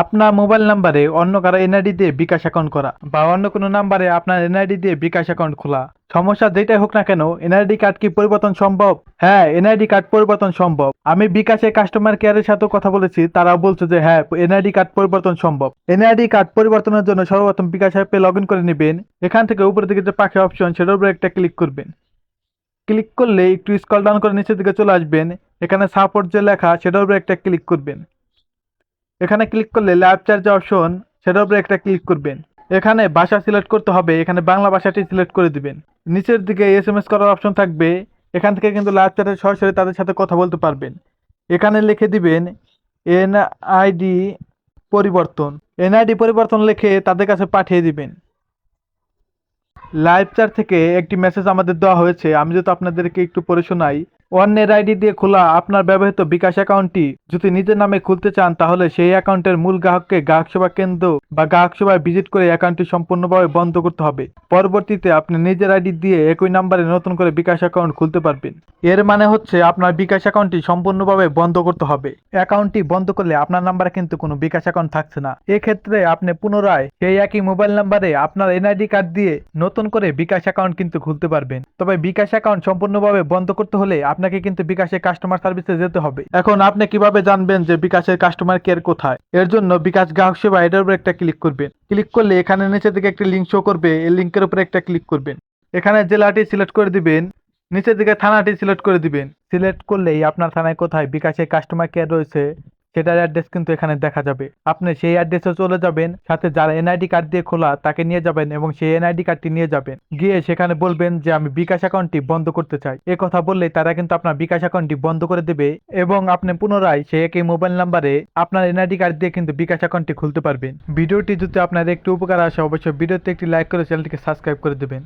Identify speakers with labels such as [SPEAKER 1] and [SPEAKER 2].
[SPEAKER 1] আপনার মোবাইল নাম্বারে অন্য কারও এনআইডি দিয়ে বিকাশ অ্যাকাউন্ট করা বা অন্য কোনো নাম্বারে আপনার এনআইডি দিয়ে বিকাশ অ্যাকাউন্ট খোলা। সমস্যা যেটাই হোক না কেন এনআইডি কার্ড কি পরিবর্তন সম্ভব? হ্যাঁ এনআইডি কার্ড পরিবর্তন সম্ভব। আমি বিকাশে কাস্টমার কেয়ারের সাথেও কথা বলেছি তারা বলছে যে হ্যাঁ এনআইডি কার্ড পরিবর্তন সম্ভব। এনআইডি কার্ড পরিবর্তনের জন্য সর্বপ্রথম বিকাশ অ্যাপে লগ করে নেবেন। এখান থেকে উপরের দিকে যে পাখি অপশন সেটার উপরে একটা ক্লিক করবেন। ক্লিক করলে একটু স্কল ডাউন করে নিচের দিকে চলে আসবেন। এখানে সাপোর্ট যে লেখা, সেটার উপরে একটা ক্লিক করবেন। এখানে ক্লিক করলে লাইভ চার্জ অপশন সেটার উপরে একটা ক্লিক করবেন। এখানে ভাষা সিলেক্ট করতে হবে, এখানে বাংলা ভাষাটি সিলেক্ট করে দিবেন। নিচের দিকে এস এম এস করার অপশন থাকবে, এখান থেকে কিন্তু চ্যাটে সরাসরি তাদের সাথে কথা বলতে পারবেন। এখানে লিখে দিবেন এনআইডি পরিবর্তন। এনআইডি পরিবর্তন লিখে তাদের কাছে পাঠিয়ে দিবেন। লাইভ চার থেকে একটি মেসেজ আমাদের দেওয়া হয়েছে। আমি যদি আপনাদেরকে একটু পড়ে শোনাই অন্যের আইডি দিয়ে খোলা আপনার ব্যবহৃত বিকাশ অ্যাকাউন্টটি। যদি নিজের নামে খুলতে চান, তাহলে সেই অ্যাকাউন্টের মূল গ্রাহককে গ্রাহক সেবা কেন্দ্র বা গ্রাহক সেবায় ভিজিট করে অ্যাকাউন্টটি সম্পূর্ণভাবে বন্ধ করতে হবে। পরবর্তীতে আপনি নিজের আইডি দিয়ে একই নাম্বারে নতুন করে বিকাশ অ্যাকাউন্ট খুলতে পারবেন। এর মানে হচ্ছে আপনার বিকাশ অ্যাকাউন্টটি সম্পূর্ণভাবে বন্ধ করতে হবে। অ্যাকাউন্টটি বন্ধ করলে আপনার নাম্বারে কিন্তু কোনো বিকাশ অ্যাকাউন্ট থাকছে না। এক্ষেত্রে আপনি পুনরায় সেই একই মোবাইল নাম্বারে আপনার এনআইডি কার্ড দিয়ে নতুন করে বিকাশ অ্যাকাউন্ট কিন্তু খুলতে পারবেন। তবে বিকাশ অ্যাকাউন্ট সম্পূর্ণভাবে বন্ধ করতে হলে আপনাকে কিন্তু বিকাশের কাস্টমার সার্ভিসে যেতে হবে। এখন আপনি কীভাবে জানবেন যে বিকাশের কাস্টমার কেয়ার কোথায়? এর জন্য বিকাশ গ্রাহক সেবা এটার উপর একটা ক্লিক করবেন। ক্লিক করলে এখানে নিচে দিকে একটা লিঙ্ক শো করবে। এই লিঙ্কের উপরে একটা ক্লিক করবেন। এখানে জেলাটি সিলেক্ট করে দিবেন। নিচের দিকে থানাটি সিলেক্ট করে দিবেন। সিলেক্ট করলেই আপনার থানায় কোথায় বিকাশের কাস্টমার কেয়ার রয়েছে সেটার অ্যাড্রেস কিন্তু এখানে দেখা যাবে। আপনি সেই অ্যাড্রেসে চলে যাবেন, সাথে যারা এনআইডি কার্ড দিয়ে খোলা তাকে নিয়ে যাবেন এবং সেই এনআইডি কার্ডটি নিয়ে যাবেন। গিয়ে সেখানে বলবেন যে, আমি বিকাশ অ্যাকাউন্টটি বন্ধ করতে চাই। এ কথা বললে তারা কিন্তু আপনার বিকাশ অ্যাকাউন্টটি বন্ধ করে দেবে এবং আপনি পুনরায় সেই একই মোবাইল নাম্বারে আপনার এনআইডি কার্ড দিয়ে কিন্তু বিকাশ অ্যাকাউন্টটি খুলতে পারবেন। ভিডিওটি যদি আপনার একটু উপকার আসে, অবশ্যই ভিডিওতে একটি লাইক করে চ্যানেলটিকে সাবস্ক্রাইব করে দেবেন।